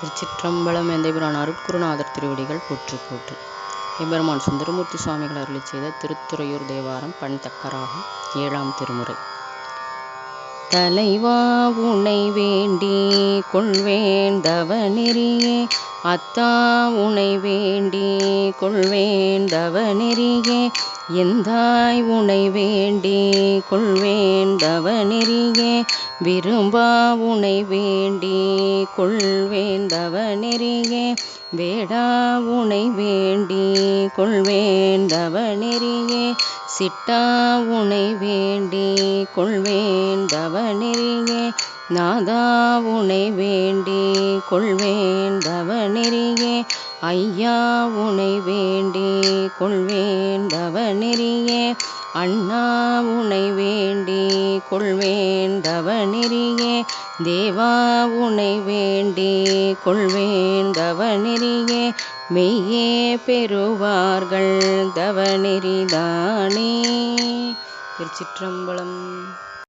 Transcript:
திருச்சிற்றம்பலம் எந்தைபிரான் அருட்குருநாதர் திருவடிகள் போற்று போற்று எம்பெருமான் சுந்தரமூர்த்தி சுவாமிகள் அருளி செய்த திருத்துறையூர் தேவாரம் பண் தக்கராகும் ஏழாம் திருமுறை. தலைவா உனை வேண்டி கொள்வேண்டவ நெறியே அத்தா உனை வேண்டி கொள்வேண்டவ நெறியே எந்தாய் உனை வேண்டி கொள்வேண்டவ நெறியே விரும்பா உனை வேண்டி கொள்வேண்டவ நெறியே வேடா உனை வேண்டி கொள்வேண்டவ நெறியே சிட்டா உனை வேண்டி கொள்வேண்டவ நெறியே நாதா உனை வேண்டி கொள்வேண்டவ நெறியே ஐயா உனை வேண்டி கொள்வேண்டவ நெறியே அண்ணா உனை வேண்டி கொள்வேண்டவ நெறியே தேவா உனை வேண்டி கொள்வேண்டவ நெறியே மெய்யே பெறுவார்கள் தவ திருச்சிற்றம்பலம்.